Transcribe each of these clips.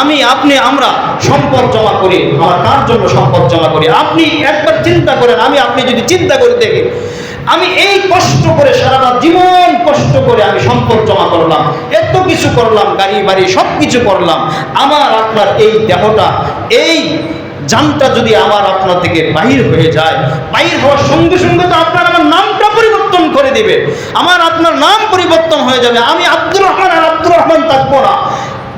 আমি, আপনি, আমরা সম্পদ জমা করি, আমার কার জন্য সম্পদ জমা করি? আপনি একবার চিন্তা করেন, আমি, আপনি যদি চিন্তা করে দেখি আমি এই কষ্ট করে সারাটা জীবন কষ্ট করে আমি সম্পদ জমা করলাম, এত কিছু করলাম, গাড়ি, বাড়ি সব কিছু করলাম, আমার, আপনার এই দেহটা, এই জানটা যদি আমার আপনার থেকে বাহির হয়ে যায়, বাহির হওয়ার সঙ্গে সঙ্গে তো আপনার আমার নামটা পরিবর্তন করে দিবে। আমার আপনার নাম পরিবর্তন হয়ে যাবে। আমি আব্দুর রহমান আর আব্দুর রহমান থাকব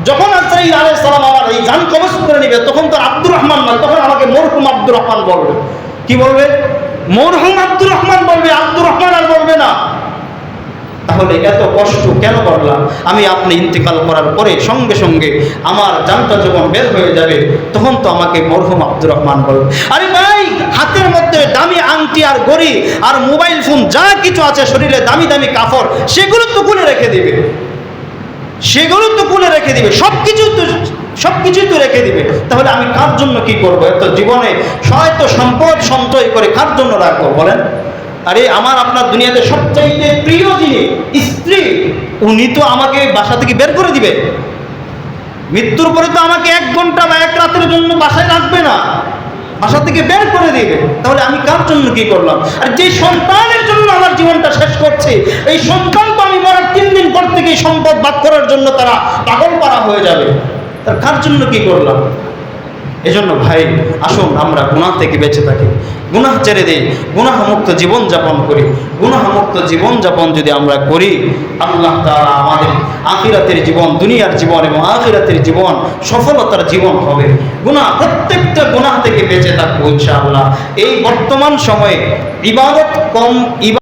যখন আজরাইল আলাইহিস সালাম আমার এই জান কবজ করে নেবে, তখন তো আব্দুর রহমান না তখন আমাকে মরহুম আব্দুর রহমান বলবে। কি বলবে? মরহুম আব্দুর রহমান বলবে, আব্দুর রহমান আর বলবে না। তাহলে এত কষ্ট কেন করলাম? আমি আপনি ইন্তেকাল করার পরে সঙ্গে সঙ্গে আমার জানটা যখন বের হয়ে যাবে, তখন তো আমাকে মরহুম আব্দুর রহমান বলবে। আরে ভাই, হাতের মধ্যে দামি আংটি আর গড়ি আর মোবাইল ফোন যা কিছু আছে, শরীরে দামি দামি কাপড়, সেগুলো তো খুলে রেখে দিবে। সেগুলো তো খুলে রেখে দিবে সব কিছু তো সব কিছুই তো রেখে দিবে। তাহলে আমি কার জন্য কি করব? এত জীবনে হয়তো সম্পদ সঞ্চয় করে কার জন্য রাখব বলেন? আরে, আমার আপনার দুনিয়াতে সবচাইতে প্রিয় যিনি, স্ত্রী, উনি তো আমাকে বাসা থেকে বের করে দিবে। মৃত্যুর পরে তো আমাকে এক ঘণ্টা বা এক রাতের জন্য বাসায় রাখবে না। বাসা থেকে বের করে দিবে। তাহলে আমি কার জন্য কি করলাম? আর যে সন্তানের জন্য আমার জীবনটা শেষ করছে, এই সন্তান তো আমি মরার তিন দিন পর থেকে সম্পদ বাদ করার জন্য তারা পাগল পারা হয়ে যাবে। তার কার জন্য কি করলাম? এজন্য ভাই, আসুন আমরা গুনাহ থেকে বেঁচে থাকি। গুনাহ ছেড়ে দিই, গুনাহমুক্ত জীবন যাপন করি। গুনাহমুক্ত জীবন যাপন যদি আমরা করি, আল্লাহ তাআলা আমাদের আখিরাতের জীবন, দুনিয়ার জীবন এবং আখিরাতের জীবন সফলতার জীবন হবে। গুনাহ, প্রত্যেকটা গুনাহ থেকে বেঁচে থাকব ইনশাআল্লাহ। এই বর্তমান সময়ে ইবাদত কম ইবা